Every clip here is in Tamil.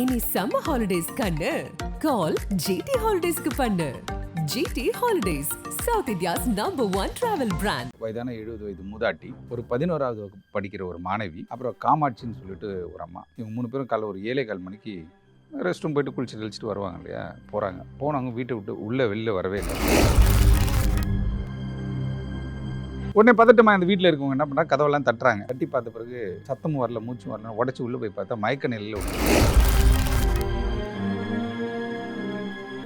இனி சம்மர் ஹாலிடேஸ் கண்ணு. கால் ஜிடி ஹாலிடேஸ்க்கு பண்ணு. GT holidays south India's number one travel brand வயதான எழுபது வயது மூதாட்டி ஒரு பதினோராவது வகுப்பு படிக்கிற ஒரு மாணவி அப்புறம் காமாட்சின்னு சொல்லிட்டு ஒரு அம்மா. இவங்க மூணு பேரும் காலை ஒரு ஏழை கால் மணிக்கு ரெஸ்ட் ரூம் போயிட்டு குளிச்சு கழிச்சிட்டு வருவாங்க இல்லையா? போகிறாங்க போனவங்க வீட்டை விட்டு உள்ளே வெளில வரவே இல்லை. உடனே பதட்டமா அந்த வீட்டில் இருக்கவங்க என்ன பண்ணுறாங்க கதவெல்லாம் தட்டுறாங்க. தட்டி பார்த்த பிறகு சத்தமும் வரல மூச்சும் வரல உடச்சி உள்ளே போய் பார்த்தா மயக்க நிலையில்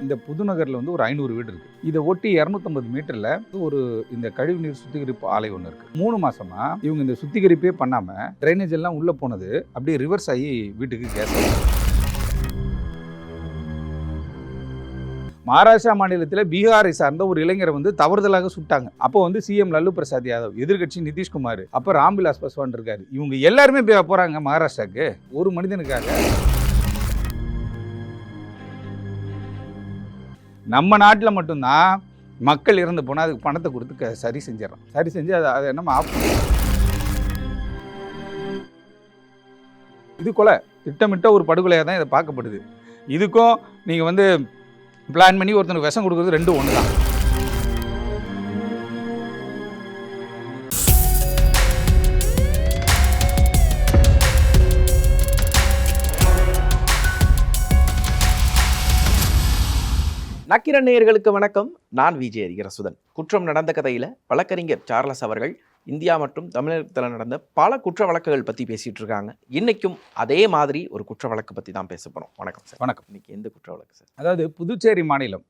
இந்த புதுநகரில் வந்து ஒரு ஐநூறு வீடு இருக்கு. இதை ஒட்டி இரநூத்தம்பது மீட்டரில் ஒரு இந்த கழிவுநீர் சுத்திகரிப்பு ஆலை ஒன்று இருக்கு. மூணு மாசமா இவங்க இந்த சுத்திகரிப்பே பண்ணாம ட்ரைனேஜ் எல்லாம் உள்ள போனது அப்படியே ரிவர்ஸ் ஆகி வீட்டுக்கு கேஸ் மகாராஷ்டிரா மாநிலத்தில் பீகாரை சார்ந்த ஒரு இளைஞரை வந்து தவறுதலாக சுட்டாங்க. அப்போ வந்து சிஎம் லல்லு பிரசாத் யாதவ் எதிர்கட்சி நிதிஷ்குமார் அப்போ ராம்விலாஸ் பாஸ்வான் இருக்காரு. இவங்க எல்லாருமே போறாங்க மகாராஷ்டிராக்கு. ஒரு மனிதனுக்காக நம்ம நாட்டில் மட்டும்தான் மக்கள் இறந்து போனால் அதுக்கு பணத்தை கொடுத்து க- சரி செஞ்சிடறோம். சரி செஞ்சு அதை அதை நம்ம ஆஃப் இது கொலை. திட்டமிட்ட ஒரு படுகொலையாக தான் இதை பார்க்கப்படுது. இதுக்கும் நீங்கள் வந்து பிளான் பண்ணி ஒருத்தனுக்கு விஷம் கொடுக்குறது ரெண்டும் ஒன்று தான் நக்கிரன் நேயர்களுக்கு வணக்கம். நான் விஜய் அரிகரசுதன். குற்றம் நடந்த கதையில வழக்கறிஞர் சார்லஸ் அவர்கள் இந்தியா மற்றும் தமிழகத்தில் நடந்த பல குற்ற வழக்குகள் பத்தி பேசிட்டு இருக்காங்க. இன்னைக்கும் அதே மாதிரி ஒரு குற்ற வழக்கு பத்தி தான் பேச போறோம். வணக்கம் சார். வணக்கம். இன்னைக்கு எந்த குற்ற வழக்கு சார்? அதாவது புதுச்சேரி மாநிலம்.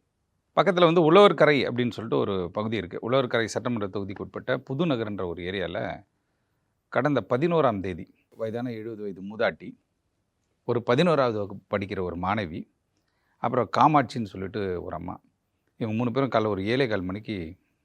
பக்கத்தில் வந்து உழவர்கரை அப்படின்னு சொல்லிட்டு ஒரு பகுதி இருக்குது உழவர்கரை சட்டமன்ற தொகுதிக்கு உட்பட்ட புதுநகர்ன்ற ஒரு ஏரியாவில் கடந்த பதினோராம் தேதி வயதான எழுபது வயது மூதாட்டி ஒரு பதினோராவது வகுப்பு படிக்கிற ஒரு மாணவி அப்புறம் காமாட்சின்னு சொல்லிட்டு ஒரு அம்மா. இவங்க மூணு பேரும் காலைல ஒரு ஏழை கால் மணிக்கு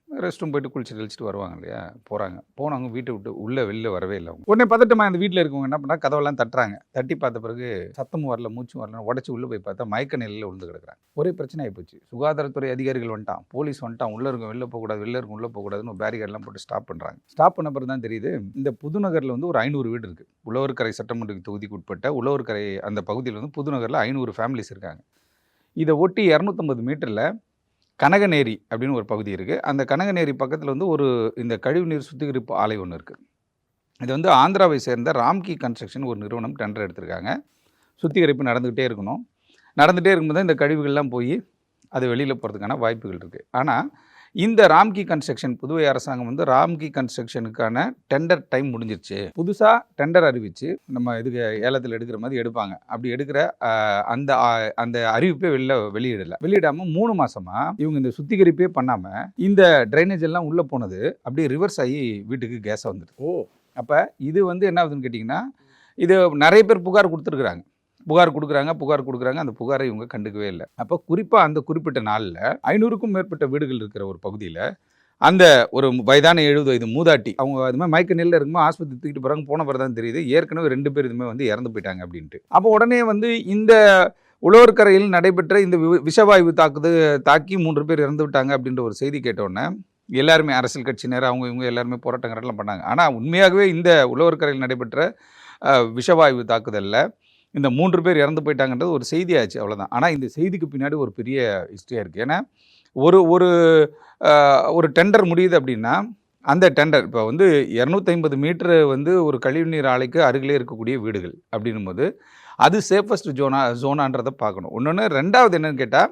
ரெஸ்ட் ரூம் போயிட்டு குளிச்சு கழிச்சிட்டு வருவாங்க இல்லையா? போகிறாங்க போனவங்க வீட்டை விட்டு உள்ளே வெளில வரவே இல்லை அவங்க. உடனே பதட்டமாக அந்த வீட்டில் இருக்கவங்க என்ன பண்ணால் கதவெல்லாம் தட்டுறாங்க. தட்டி பார்த்த பிறகு சத்தமும் வரல மூச்சும் வரல உடச்சி உள்ளே போய் பார்த்தா மயக்க நிலையில் விழுந்து கிடக்குறாங்க. ஒரே பிரச்சனை ஆகிப்போச்சு சுகாதாரத்துறை அதிகாரிகள் வந்துட்டான். போலீஸ் வந்துட்டான். உள்ளே இருக்கும் வெளில போகக்கூடாது வெளில இருக்கும் உள்ளே போகக்கூடாதுன்னு பேரிகார்டெலாம் போட்டு ஸ்டாப் பண்ணுறாங்க ஸ்டாப் பண்ண பிறகு தான் தெரியுது இந்த புதுநகரில் வந்து ஒரு ஐநூறு வீடு இருக்குது உழவர்கரை சட்டமன்ற தொகுதிக்கு உட்பட்ட உழவர்கரை அந்த பகுதியில் வந்து புதுநகரில் ஐநூறு ஃபேமிலிஸ் இருக்காங்க. இதை ஒட்டி இரநூத்தம்பது மீட்டரில் கனகநேரி அப்படின்னு ஒரு பகுதி இருக்குது அந்த கனகநேரி பக்கத்தில் வந்து ஒரு இந்த கழிவுநீர் சுத்திகரிப்பு ஆலை ஒன்று இருக்குது இது வந்து ஆந்திராவை சேர்ந்த ராம்கி கன்ஸ்ட்ரக்ஷன் ஒரு நிறுவனம் டெண்டர் எடுத்திருக்காங்க. சுத்திகரிப்பு நடந்துக்கிட்டே இருக்கணும். நடந்துகிட்டே இருக்கும்போது தான் இந்த கழிவுகள்லாம் போய் அது வெளியில் போகிறதுக்கான வாய்ப்புகள் இருக்குது ஆனால் இந்த ராம்கி கன்ஸ்ட்ரக்ஷன் புதுவை அரசாங்கம் வந்து ராம்கி கன்ஸ்ட்ரக்ஷனுக்கான டெண்டர் டைம் முடிஞ்சிருச்சு. புதுசாக டெண்டர் அறிவித்து நம்ம இதுக்கு ஏலத்தில் எடுக்கிற மாதிரி எடுப்பாங்க. அப்படி எடுக்கிற அந்த அந்த அறிவிப்பே வெளில வெளியிடலை. வெளியிடாமல் மூணு மாசமா இவங்க இந்த சுத்திகரிப்பே பண்ணாமல் இந்த ட்ரைனேஜ் எல்லாம் உள்ளே போனது அப்படியே ரிவர்ஸ் ஆகி வீட்டுக்கு கேஸை வந்துடுது. ஓ. அப்போ இது வந்து என்ன ஆகுதுன்னு கேட்டிங்கன்னா இது நிறைய பேர் புகார் கொடுத்துருக்குறாங்க. புகார் கொடுக்குறாங்க புகார் கொடுக்குறாங்க. அந்த புகாரை இவங்க கண்டுக்கவே இல்லை. அப்போ குறிப்பாக அந்த குறிப்பிட்ட நாளில் ஐநூறுக்கும் மேற்பட்ட வீடுகள் இருக்கிற ஒரு பகுதியில் அந்த ஒரு வயதான எழுபது வயது மூதாட்டி அவங்க அது மாதிரி மயக்க நிலையில் இருக்கும்போது ஆஸ்பத்திரி தூக்கிட்டு போகிறாங்க போன பிறகு தான் தெரியுது ஏற்கனவே ரெண்டு பேர் இதுமே வந்து இறந்து போயிட்டாங்க அப்படின்ட்டு. அப்போ உடனே வந்து இந்த உழவர்கரையில் நடைபெற்ற இந்த வி- விஷவாயு தாக்குது தாக்கி மூன்று பேர் இறந்து விட்டாங்க அப்படின்ற ஒரு செய்தி கேட்டோன்னே எல்லாருமே அரசியல் கட்சியினர் அவங்க இவங்க எல்லாருமே போராட்டங்கள்லாம் பண்ணாங்க. ஆனால் உண்மையாகவே இந்த உழவர்கரையில் நடைபெற்ற விஷவாயு தாக்குதலில் இந்த மூன்று பேர் இறந்து போயிட்டாங்கன்றது ஒரு செய்தியாச்சு அவ்வளோதான் ஆனால் இந்த செய்திக்கு பின்னாடி ஒரு பெரிய ஹிஸ்ட்ரியாக இருக்குது ஏன்னா ஒரு ஒரு ஒரு டெண்டர் முடியுது அப்படின்னா அந்த டெண்டர் இப்போ வந்து இரநூத்தைம்பது மீட்டர் வந்து ஒரு கழிவுநீர் ஆலைக்கு அருகிலே இருக்கக்கூடிய வீடுகள் அப்படின்னும் போது அது சேஃபஸ்ட் ஜோனா ஜோனான்றதை பார்க்கணும். ஒன்று ரெண்டாவது என்னன்னு கேட்டால்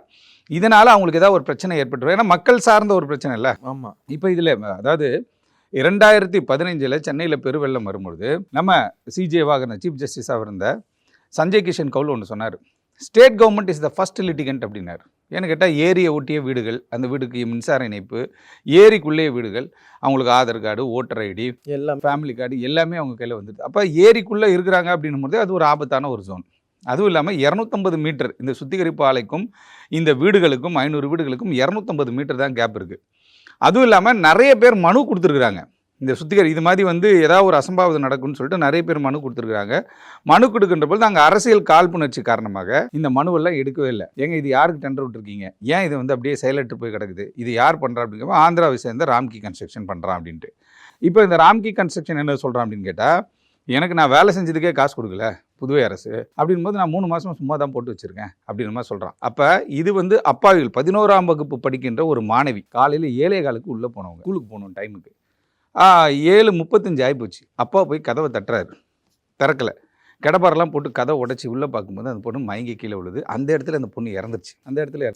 இதனால் அவங்களுக்கு ஏதாவது ஒரு பிரச்சனை ஏற்பட்டுரும். ஏன்னா மக்கள் சார்ந்த ஒரு பிரச்சனை இல்லை. ஆமா. இப்போ இதில் அதாவது இரண்டாயிரத்தி பதினைஞ்சில் சென்னையில் பெருவெள்ளம் வரும்பொழுது நம்ம சிஜே வாகன சீஃப் ஜஸ்டிஸாக இருந்த சஞ்சய் கிஷன் கவுல் ஒன்று சொன்னார். State government is the first litigant அப்படின்னார். ஏன்னு கேட்டால் ஏரியை ஒட்டிய வீடுகள் அந்த வீடுக்கு மின்சார இணைப்பு ஏரிக்குள்ளேயே வீடுகள் அவங்களுக்கு ஆதார் கார்டு ஓட்டர் ஐடி எல்லாம். ஃபேமிலி கார்டு எல்லாமே அவங்க கையில் வந்துடுது. அப்போ ஏரிக்குள்ளே இருக்கிறாங்க அப்படின்னும் போது அது ஒரு ஆபத்தான ஒரு ஜோன் அதுவும் இல்லாமல் இரநூத்தம்பது மீட்டர் இந்த சுத்திகரிப்பு ஆலைக்கும் இந்த வீடுகளுக்கும் ஐநூறு வீடுகளுக்கும் இரநூத்தம்பது மீட்டர் தான் கேப் இருக்குது அதுவும் இல்லாமல் நிறைய பேர் மனு கொடுத்துருக்குறாங்க. இந்த சுத்திகரி இது மாதிரி வந்து ஏதாவது ஒரு அசம்பாவிதம் நடக்கும்னு சொல்லிட்டு நிறைய பேர் மனு கொடுத்துருக்காங்க மனு கொடுக்கின்ற பொழுது அங்கே அரசியல் காழ்ப்புணர்ச்சி காரணமாக இந்த மனுவெல்லாம் எடுக்கவே இல்லை. ஏங்க இது யாருக்கு டெண்டர் விட்டுருக்கீங்க? ஏன் இது வந்து அப்படியே செயலற்று போய் கிடக்குது? இது யார் பண்ணுறா அப்படிங்கிறப்ப ஆந்திராவை சேர்ந்த ராம்கி கன்ஸ்ட்ரக்ஷன் பண்ணுறான் அப்படின்ட்டு. இப்போ இந்த ராம்கி கன்ஸ்ட்ரக்ஷன் என்ன சொல்கிறான் அப்படின்னு கேட்டால் எனக்கு நான் வேலை செஞ்சதுக்கே காசு கொடுக்கல புதுவை அரசு அப்படின் போது நான் மூணு மாதம் சும்மா தான் போட்டு வச்சுருக்கேன் அப்படின்ற மாதிரி சொல்கிறான் அப்போ இது வந்து அப்பாவிகள் பதினோராம் வகுப்பு படிக்கின்ற ஒரு மாணவி காலையில் ஏழை காலுக்கு உள்ளே போனவங்க ஸ்கூலுக்கு போகணும் டைமுக்கு ஏழு முப்பத்தஞ்சு ஆகிப்போச்சு அப்பா போய் கதவை தட்டுறாரு. திறக்கலை. கடப்பாரெல்லாம் போட்டு கதவை உடைச்சி உள்ளே பார்க்கும்போது அந்த பொண்ணு மயங்கி கீழே விழுது. அந்த இடத்துல அந்த பொண்ணு இறந்துருச்சு. அந்த இடத்துல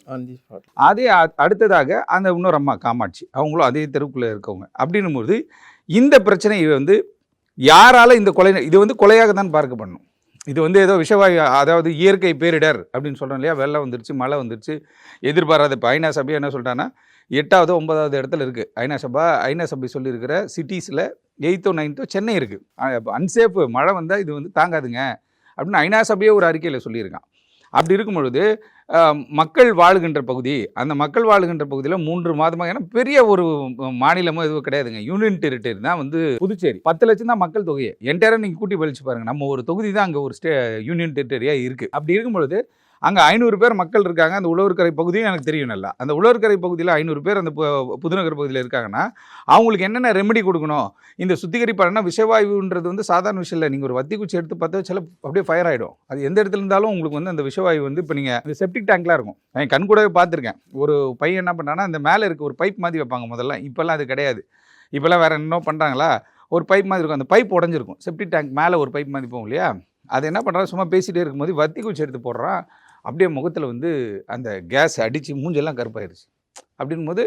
அதே அடுத்ததாக அந்த இன்னொரு அம்மா காமாட்சி. அவங்களும் அதே தெருவுக்குள்ளே இருக்கவங்க. அப்படின்னும் போது இந்த பிரச்சனை வந்து யாரால இந்த கொலை இது வந்து கொலையாக தான் பார்க்கப்படணும். இது வந்து ஏதோ விஷவாயு அதாவது இயற்கை பேரிடர் அப்படின்னு சொல்கிறோம் இல்லையா? வெள்ளம் வந்துருச்சு மழை வந்துருச்சு எதிர்பாராத இப்போ ஐநா என்ன சொல்லிட்டான்னா எட்டாவது ஒன்பதாவது இடத்துல இருக்குது ஐநா சபா ஐநா சபை சொல்லியிருக்கிற சிட்டிஸில் எயித்தோ நைன்த்தோ சென்னை இருக்குது அன்சேஃப் மழை வந்தால் இது வந்து தாங்காதுங்க. அப்படின்னு ஐநா சபையே ஒரு அறிக்கையில் சொல்லியிருக்கான். அப்படி இருக்கும் பொழுது மக்கள் வாழுகின்ற பகுதி அந்த மக்கள் வாழுகின்ற பகுதியில் மூன்று மாதமாக ஏன்னா பெரிய ஒரு மாநிலமோ எதுவும் கிடையாதுங்க. யூனியன் டெரிட்டரி தான் வந்து புதுச்சேரி. பத்து லட்சம் தான் மக்கள் தொகையை. என்டையராக நீங்கள் கூட்டி பழிச்சு பாருங்கள் நம்ம ஒரு தொகுதி தான் அங்கே ஒரு ஸ்டே யூனியன் டெரிட்டரியாக இருக்குது அப்படி இருக்கும் பொழுது அங்கே ஐநூறு பேர் மக்கள் இருக்காங்க. அந்த உழவர்கரை பகுதியும் எனக்கு தெரியும் நல்லா. அந்த உழவர்கரை பகுதியில் ஐநூறு பேர் அந்த புதுநகர் பகுதியில் இருக்காங்கன்னா அவங்களுக்கு என்னென்ன ரெமெடி கொடுக்கணும்? இந்த சுத்திகரிப்பாளனா விஷவாயுன்றது வந்து சாதாரண விஷயம் இல்லை. நீங்கள் ஒரு வத்தி குச்சி எடுத்து பார்த்தா சில அப்படியே ஃபயர் ஆகிடும் அது எந்த இடத்துல இருந்தாலும் உங்களுக்கு வந்து அந்த விஷவாயு வந்து இப்போ நீங்கள் இந்த செப்டிக் டேங்க்லாம் இருக்கும். நான் கண் கூடவே பார்த்துருக்கேன். ஒரு பையன் என்ன பண்ணான்னா அந்த மேலே இருக்க ஒரு பைப் மாதிரி வைப்பாங்க முதல்ல. இப்போல்லாம் அது கிடையாது. இப்போல்லாம் வேறு என்ன பண்ணுறாங்களா ஒரு பைப் மாதிரி இருக்கும். அந்த பைப் உடஞ்சிருக்கும். செப்டிக் டேங்க் மேலே ஒரு பைப் மாதிரி போகும் இல்லையா? அது என்ன பண்ணுறான் சும்மா பேசிகிட்டே இருக்கும்போது வத்தி குச்சி எடுத்து போடுறான். அப்படியே முகத்தில் வந்து அந்த கேஸ் அடித்து மூஞ்செல்லாம் கருப்பாயிருச்சு. அப்படின் போது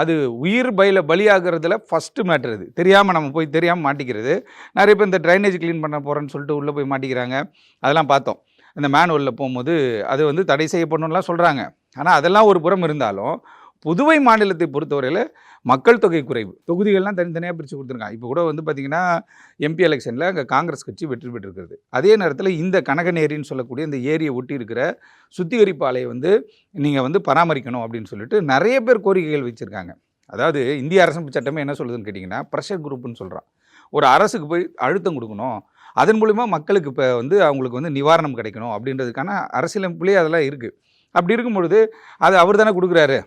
அது உயிர் பயில பலியாகிறதுல ஃபஸ்ட்டு மேட்ரு இது. தெரியாமல் நம்ம போய் தெரியாமல் மாட்டிக்கிறது. நிறைய பேர் இந்த ட்ரைனேஜ் க்ளீன் பண்ண போகிறேன்னு சொல்லிட்டு உள்ளே போய் மாட்டிக்கிறாங்க. அதெல்லாம் பார்த்தோம். இந்த மேனுவலில் போகும்போது அது வந்து தடை செய்யப்படணும்லாம் சொல்கிறாங்க ஆனால் அதெல்லாம் ஒரு புறம் இருந்தாலும் புதுவை மாநிலத்தை பொறுத்தவரையில் மக்கள் தொகை குறைவு. தொகுதிகள்லாம் தனித்தனியாக பிரித்து கொடுத்துருக்காங்க. இப்போ கூட வந்து பார்த்திங்கன்னா எம்பி எலெக்ஷனில் அங்கே காங்கிரஸ் கட்சி வெற்றி பெற்றிருக்கிறது. அதே நேரத்தில் இந்த கனகநேரின்னு சொல்லக்கூடிய இந்த ஏரியை ஒட்டி இருக்கிற சுத்திகரிப்பு ஆலையை வந்து நீங்கள் வந்து பராமரிக்கணும் அப்படின்னு சொல்லிட்டு நிறைய பேர் கோரிக்கைகள் வச்சுருக்காங்க. அதாவது இந்திய அரசு சட்டமே என்ன சொல்லுதுன்னு கேட்டிங்கன்னா ப்ரெஷர் குரூப்னு சொல்கிறான் ஒரு அரசுக்கு போய் அழுத்தம் கொடுக்கணும். அதன் மூலிமா மக்களுக்கு இப்போ வந்து அவங்களுக்கு வந்து நிவாரணம் கிடைக்கணும் அப்படின்றதுக்கான அரசியலமைப்புலேயே அதெல்லாம் இருக்குது அப்படி இருக்கும்பொழுது அது அவர் தானே கொடுக்குறாரு.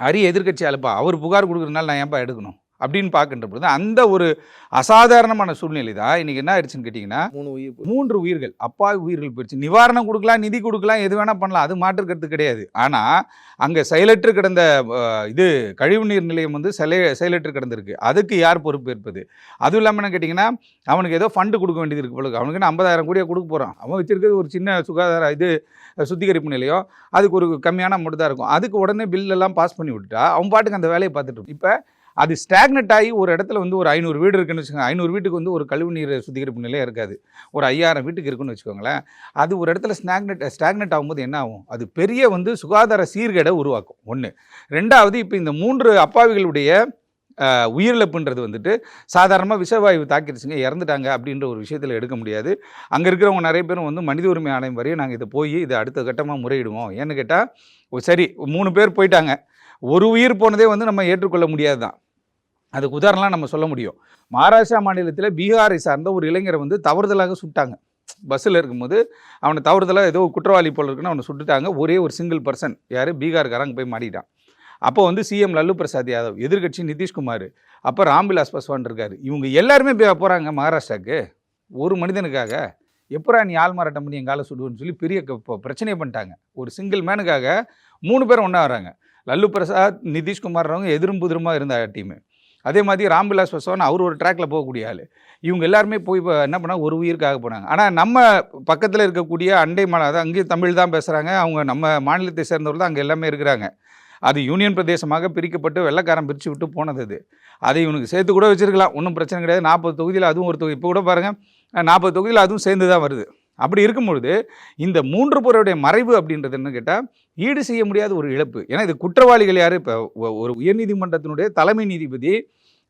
அரி எதிர்கட்சி அழைப்பா அவர் புகார் கொடுக்குறதுனால நான் ஏன்பா எடுக்கணும்? அப்படின்னு பார்க்கின்ற பொழுது அந்த ஒரு அசாதாரணமான சூழ்நிலை தான். இன்றைக்கி என்ன ஆயிடுச்சுன்னு கேட்டிங்கன்னா மூணு உயிர். மூன்று உயிர்கள் அப்பாவி உயிர்கள் போயிடுச்சு. நிவாரணம் கொடுக்கலாம் நிதி கொடுக்கலாம் எது வேணால் பண்ணலாம். அது மாற்றுக்கிறது கிடையாது. ஆனால் அங்கே செயலற்று கிடந்த இது கழிவுநீர் நிலையம் வந்து செல செயலற்று கிடந்திருக்கு. அதுக்கு யார் பொறுப்பேற்பது அதுவும் இல்லாமல் என்ன கேட்டிங்கன்னா அவனுக்கு ஏதோ ஃபண்டு கொடுக்க வேண்டியது இருக்கு போல அவனுக்கு என்ன ஐம்பதாயிரம் கோடியாக கொடுக்க போகிறான் அவன் வச்சிருக்கிறது ஒரு சின்ன சுகாதார இது சுத்திகரிப்பு நிலையம் அதுக்கு ஒரு கம்மியான அமௌண்ட் தான் இருக்கும். அதுக்கு உடனே எல்லாம் பாஸ் பண்ணி விட்டுட்டா அவன் பாட்டுக்கு அந்த வேலையை பார்த்துட்டு. இப்போ அது ஸ்டாக்னட் ஆகி ஒரு இடத்துல வந்து ஒரு ஐநூறு வீடு இருக்குன்னு வச்சுக்கோங்க. ஐநூறு வீட்டுக்கு வந்து ஒரு கழிவுநீர் சுத்திகரிப்பு நிலையம் இருக்காது. ஒரு ஐயாயிரம் வீட்டுக்கு இருக்குன்னு வச்சுக்கோங்களேன். அது ஒரு இடத்துல ஸ்டாக்னட் ஸ்டாக்னட் ஆகும்போது என்ன ஆகும்? அது பெரிய வந்து சுகாதார சீர்கேடை உருவாக்கும். ஒன்று ரெண்டாவது இப்போ இந்த மூன்று அப்பாவிகளுடைய உயிரிழப்புன்றது வந்துட்டு சாதாரணமாக விஷவாயு தாக்கிடுச்சுங்க இறந்துட்டாங்க அப்படின்ற ஒரு விஷயத்தில் எடுக்க முடியாது. அங்கே இருக்கிறவங்க நிறைய பேரும் வந்து மனித உரிமை ஆணையம் வரையும் நாங்கள் இதை போய் இதை அடுத்த கட்டமாக முறையிடுவோம். ஏன்னு கேட்டால் சரி மூணு பேர் போயிட்டாங்க. ஒரு உயிர் போனதே வந்து நம்ம ஏற்றுக்கொள்ள முடியாது தான் அதுக்கு உதாரணம்லாம் நம்ம சொல்ல முடியும். மகாராஷ்டிரா மாநிலத்தில் பீகாரை சார்ந்த ஒரு இளைஞரை வந்து தவறுதலாக சுட்டாங்க. பஸ்ஸில் இருக்கும்போது அவனை தவறுதலாக ஏதோ குற்றவாளி போல இருக்குன்னு அவனை சுட்டுட்டாங்க. ஒரே ஒரு சிங்கிள் பர்சன் யார்? பீகார்காரங்க போய் மாட்டிட்டான். அப்போ வந்து சிஎம் லல்லு பிரசாத் யாதவ் எதிர்கட்சி நிதிஷ்குமார் அப்போ ராம்விலாஸ் பாஸ்வான் இருக்கார். இவங்க எல்லாருமே போகிறாங்க மகாராஷ்டிராக்கு. ஒரு மனிதனுக்காக எப்பரா நீ ஆள் மாறாட்டம் பண்ணி எங்கால சுடுவேன்னு சொல்லி பெரிய ப- பிரச்சனையை பண்ணிட்டாங்க. ஒரு சிங்கிள் மேனுக்காக மூணு பேர் ஒன்றா வராங்க. லல்லு பிரசாத் நிதிஷ்குமார்றவங்க எதிரும் புதிருமா இருந்த டீமு அதே மாதிரி ராம்விலாஸ் பாஸ்வான் அவர் ஒரு ட்ராக்ல போகக்கூடிய ஆள். இவங்க எல்லாருமே போய் இப்போ என்ன பண்ணால் ஒரு உயிருக்காக போனாங்க. ஆனால் நம்ம பக்கத்தில் இருக்கக்கூடிய அண்டை மாநில அதாவது அங்கேயும் தமிழ் தான் பேசுகிறாங்க அவங்க நம்ம மாநிலத்தை சேர்ந்தவர்கள் தான் அங்கே எல்லாமே இருக்கிறாங்க. அது யூனியன் பிரதேசமாக பிரிக்கப்பட்டு வெள்ளைக்காரன் பிரித்து விட்டு போனது அது. அதை இவனுக்கு சேர்த்து கூட வச்சிருக்கலாம். ஒன்றும் பிரச்சனை கிடையாது. நாற்பது தொகுதியில் அதுவும் ஒரு தொகுதி. இப்போ கூட பாருங்கள் நாற்பது தொகுதியில் அதுவும் சேர்ந்து தான் வருது. அப்படி இருக்கும்பொழுது இந்த மூன்று பேருடைய மறைவு அப்படின்றது என்ன கேட்டால் ஈடு செய்ய முடியாத ஒரு இழப்பு. ஏன்னா இது குற்றவாளிகள் யார்? இப்போ ஒரு உயர்நீதிமன்றத்தினுடைய தலைமை நீதிபதி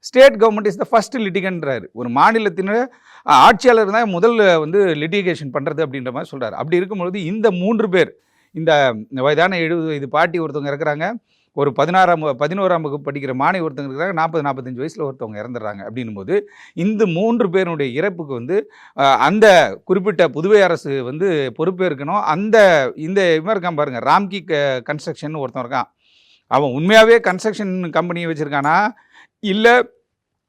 state government is the first லிட்டிகன்றாரு. ஒரு மாநிலத்தினுடைய ஆட்சியாளர் தான் முதல்ல வந்து லிட்டிகேஷன் பண்ணுறது அப்படின்ற மாதிரி சொல்கிறார் அப்படி இருக்கும்பொழுது இந்த மூன்று பேர் இந்த வயதான எழுபது வயது பாட்டி ஒருத்தவங்க இருக்கிறாங்க ஒரு பதினாறாம் பதினோராம் வகுப்பு படிக்கிற மாணவி ஒருத்தவங்க இருக்கிறாங்க. நாற்பது நாற்பத்தஞ்சு வயசில் ஒருத்தவங்க இறந்துடுறாங்க அப்படின்னும் போது இந்த மூன்று பேருடைய இறப்புக்கு வந்து அந்த குறிப்பிட்ட புதுவை அரசு வந்து பொறுப்பேற்கணும் அந்த இந்த இவன் இருக்கான் பாருங்கள் ராம்கி கன்ஸ்ட்ரக்ஷன் ஒருத்தன் இருக்கான். அவன் உண்மையாகவே கன்ஸ்ட்ரக்ஷன் கம்பெனியை வச்சுருக்கானா? இல்லை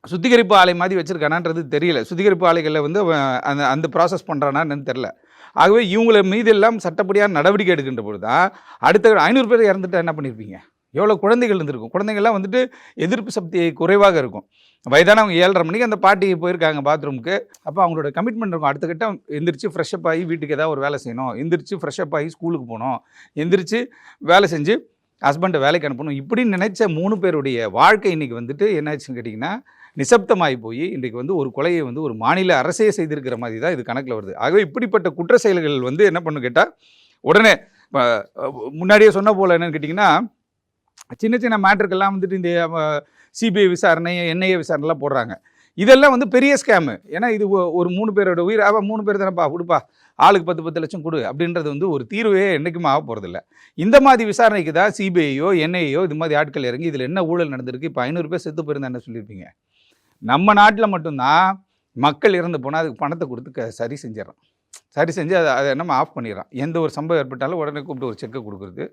சுத்திகரிப்பு ஆலை மாதிரி வச்சுருக்கானான்றது தெரியல. சுத்திகரிப்பு ஆலைகளில் வந்து அவன் அந்த அந்த ப்ராசஸ் பண்ணுறானான்னு தெரில ஆகவே இவங்களை மீது எல்லாம் சட்டப்படியான நடவடிக்கை எடுக்கின்ற பொழுது தான் அடுத்த ஐநூறு பேர் இறந்துட்டா என்ன பண்ணியிருப்பீங்க எவ்வளோ குழந்தைகள் இருந்திருக்கும். குழந்தைங்கள்லாம் வந்துட்டு எதிர்ப்பு சக்தி குறைவாக இருக்கும். வயதானவங்க ஏழரை மணிக்கு அந்த பாட்டிக்கு போயிருக்காங்க பாத்ரூமுக்கு. அப்போ அவங்களோட கமிட்மெண்ட் இருக்கும். அடுத்த கட்டம் எந்திரிச்சு ஃப்ரெஷ்அப் ஆகி வீட்டுக்கு ஏதாவது ஒரு வேலை செய்யணும். எந்திரிச்சு ஃப்ரெஷ்அப் ஆகி ஸ்கூலுக்கு போகணும். எந்திரிச்சு வேலை செஞ்சு ஹஸ்பண்டை வேலைக்கு அனுப்பணும். இப்படின்னு நினைச்ச மூணு பேருடைய வாழ்க்கை இன்றைக்கி வந்துட்டு என்னாச்சுன்னு கேட்டிங்கன்னா நிசப்தமாகி போய் இன்றைக்கு வந்து ஒரு கொலையை வந்து ஒரு மாநில அரசே செய்திருக்கிற மாதிரி தான் இது கணக்கில் வருது. ஆகவே இப்படிப்பட்ட குற்ற செயல்கள் வந்து என்ன பண்ணு கேட்டால் உடனே முன்னாடியே சொன்ன போல் என்னென்னு கேட்டிங்கன்னா சின்ன சின்ன மேட்ருக்கெல்லாம் வந்துட்டு இந்த சிபிஐ விசாரணை என்ஐஏ விசாரணைலாம் போடுறாங்க. இதெல்லாம் வந்து பெரிய ஸ்கேமு ஏன்னா இது ஒரு மூணு பேரோட உயிர். அவள் மூணு பேர் தானேப்பா கொடுப்பா. ஆளுக்கு பத்து பத்து லட்சம் கொடு அப்படின்றது வந்து ஒரு தீர்வே என்றைக்குமே ஆக போகிறதில்ல இந்த மாதிரி விசாரணைக்கு தான் சிபிஐயோ என்ஐயோ இது மாதிரி ஆட்கள் இறங்கி இதில் என்ன ஊழல் நடந்திருக்கு? இப்போ ஐநூறு பேர் செத்து போயிருந்தா என்ன சொல்லியிருப்பீங்க? நம்ம நாட்டில் மட்டும்தான் மக்கள் இறந்து போனால் அதுக்கு பணத்தை கொடுத்து க சரி செஞ்சிடறோம். சரி செஞ்சு அதை அதை நம்ம ஆஃப் பண்ணிடுறான் எந்த ஒரு சம்பவம் ஏற்பட்டாலும் உடனே கூப்பிட்டு ஒரு செக்கை கொடுக்குறது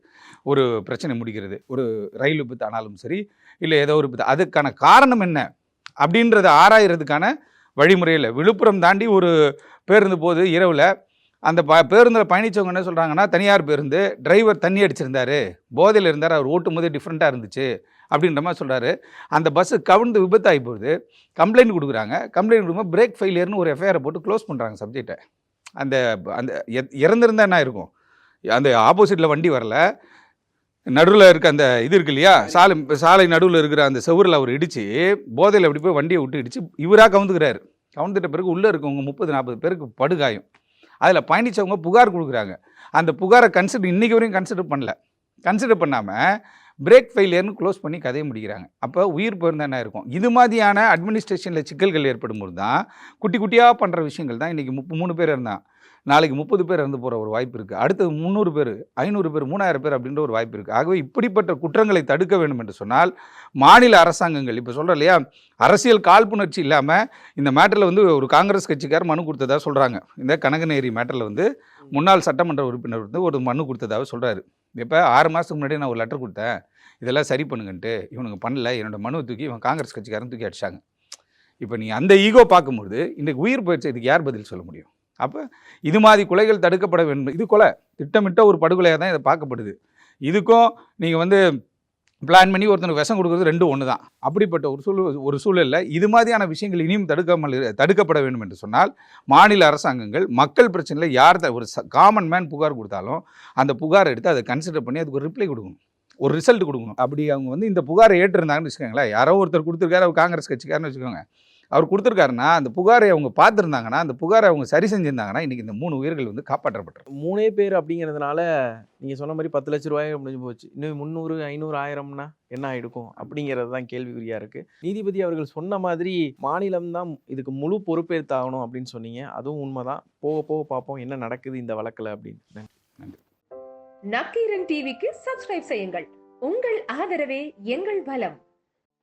ஒரு பிரச்சனை முடிக்கிறது ஒரு ரயில் விபத்து ஆனாலும் சரி இல்லை ஏதோ ஒரு விபத்து. அதுக்கான காரணம் என்ன? அப்படின்றத ஆராயிறதுக்கான வழிமுறையில் விழுப்புரம் தாண்டி ஒரு பேருந்து போது இரவில். அந்த ப பேருந்தில் பயணித்தவங்க என்ன சொல்கிறாங்கன்னா தனியார் பேருந்து டிரைவர் தண்ணி அடிச்சிருந்தாரு. போதையில் இருந்தார் அவர் ஓட்டும் போதே டிஃப்ரெண்ட்டாக இருந்துச்சு அப்படின்ற மாதிரி சொல்கிறாரு அந்த பஸ்ஸு கவிழ்ந்து விபத்தாகி போகுது. கம்ப்ளைண்ட் கொடுக்குறாங்க. கம்ப்ளைண்ட் கொடுக்கும்போது பிரேக் ஃபெயிலியர்னு ஒரு எஃப்ஐஆரை போட்டு க்ளோஸ் பண்ணுறாங்க சப்ஜெக்டை அந்த அந்த இறந்துருந்தா என்ன இருக்கும் அந்த ஆப்போசிட்டில் வண்டி வரல. நடுவில் இருக்க அந்த இது இருக்கு இல்லையா? சாலை சாலை நடுவில் இருக்கிற அந்த செவரில் அவர் இடித்து போதையில் அப்படி போய் வண்டியை விட்டு இடித்து இவராக கவுந்துக்கிறாரு. கவுந்துட்ட பிறகு உள்ளே இருக்கவங்க முப்பது நாற்பது பேருக்கு படுகாயம். அதில் பயணிச்சவங்க புகார் கொடுக்குறாங்க. அந்த புகாரை கன்சிடர் இன்றைக்கி வரையும் கன்சிடர் பண்ணல. கன்சிடர் பண்ணாமல் பிரேக் ஃபெயிலியர்னு க்ளோஸ் பண்ணி கதையை முடிக்கிறாங்க. அப்போ உயிர் போயிருந்தா என்ன இருக்கும்? இது மாதிரியான அட்மினிஸ்ட்ரேஷனில் சிக்கல்கள் ஏற்படும் போது தான் குட்டி குட்டியாக பண்ணுற விஷயங்கள் தான் இன்றைக்கி முப்ப மூணு பேர் இருந்தான். நாளைக்கு முப்பது பேர் இறந்து போகிற ஒரு வாய்ப்பு இருக்குது அடுத்தது முந்நூறு பேர் ஐநூறு பேர் மூணாயிரம் பேர் அப்படின்ற ஒரு வாய்ப்பு இருக்குது ஆகவே இப்படிப்பட்ட குற்றங்களை தடுக்க வேண்டும் என்று சொன்னால் மாநில அரசாங்கங்கள் இப்போ சொல்கிற இல்லையா? அரசியல் காழ்ப்புணர்ச்சி இல்லாமல் இந்த மேட்டரில் வந்து ஒரு காங்கிரஸ் கட்சிக்கார் மனு கொடுத்ததாக சொல்கிறாங்க இந்த கனகநேரி மேட்டரில் வந்து முன்னாள் சட்டமன்ற உறுப்பினர் வந்து ஒரு மனு கொடுத்ததாக சொல்கிறாரு இப்போ ஆறு மாதத்துக்கு முன்னாடி நான் ஒரு லெட்டர் கொடுத்தேன். இதெல்லாம் சரி பண்ணுங்கன்ட்டு. இவனுங்க பண்ணல. என்னோட மனுவை தூக்கி இவன் காங்கிரஸ் கட்சிக்காரன் தூக்கி அடிச்சாங்க. இப்போ நீ அந்த ஈகோ பார்க்கும்போது இன்றைக்கு உயிர் போயிடுச்சு. இதுக்கு யார் பதில் சொல்ல முடியும்? அப்போ இது மாதிரி கொலைகள் தடுக்கப்பட வேண்டும். இது கொலை. திட்டமிட்ட ஒரு படுகொலையாக தான் இதை பார்க்கப்படுது. இதுக்கும் நீங்கள் வந்து பிளான் பண்ணி ஒருத்தனுக்கு விஷம் கொடுக்குறது ரெண்டு ஒன்று தான் அப்படிப்பட்ட ஒரு சூழல் ஒரு சூழலில் இது மாதிரியான விஷயங்கள் இனியும் தடுக்காமல் தடுக்கப்பட வேண்டும் என்று சொன்னால் மாநில அரசாங்கங்கள் மக்கள் பிரச்சனையில் யார் த- ஒரு காமன் மேன் புகார் கொடுத்தாலும் அந்த புகாரை எடுத்து அதை கன்சிடர் பண்ணி அதுக்கு ஒரு ரிப்ளை கொடுக்கணும். ஒரு ரிசல்ட் கொடுக்கணும். அப்படி அவங்க வந்து இந்த புகாரை ஏற்றிருந்தாங்கன்னு வச்சுக்கோங்களேன் யாரோ ஒருத்தர் கொடுத்துருக்காரு அவர் காங்கிரஸ் கட்சிக்காரன்னு வச்சுக்கோங்க. அவர் கொடுத்துருக்காருன்னா அந்த புகாரை அவங்க பார்த்துருந்தாங்கன்னா அந்த புகாரை அவங்க சரி செஞ்சிருந்தாங்கன்னா இன்றைக்கி இந்த மூணு உயிர்கள் வந்து காப்பாற்றப்பட்டிருக்கும் மூணே பேர் அப்படிங்கிறதுனால நீங்க சொன்ன மாதிரி பத்து லட்ச ரூபாய் முடிஞ்சு போச்சு. இன்னும் முந்நூறு ஐநூறு ஆயிரம்னா என்ன ஆயிடுக்கும் அப்படிங்கிறது தான் கேள்விக்குறியா இருக்கு. நீதிபதி அவர்கள் சொன்ன மாதிரி மாநிலம் தான் இதுக்கு முழு பொறுப்பேற்றாகணும் அப்படின்னு சொன்னீங்க. அதுவும் உண்மைதான். போக போக பார்ப்போம் என்ன நடக்குது இந்த வழக்குல அப்படின்னு. நக்கீரன் டிவிக்கு சப்ஸ்கிரைப் செய்யுங்கள். உங்கள் ஆதரவே எங்கள் பலம்.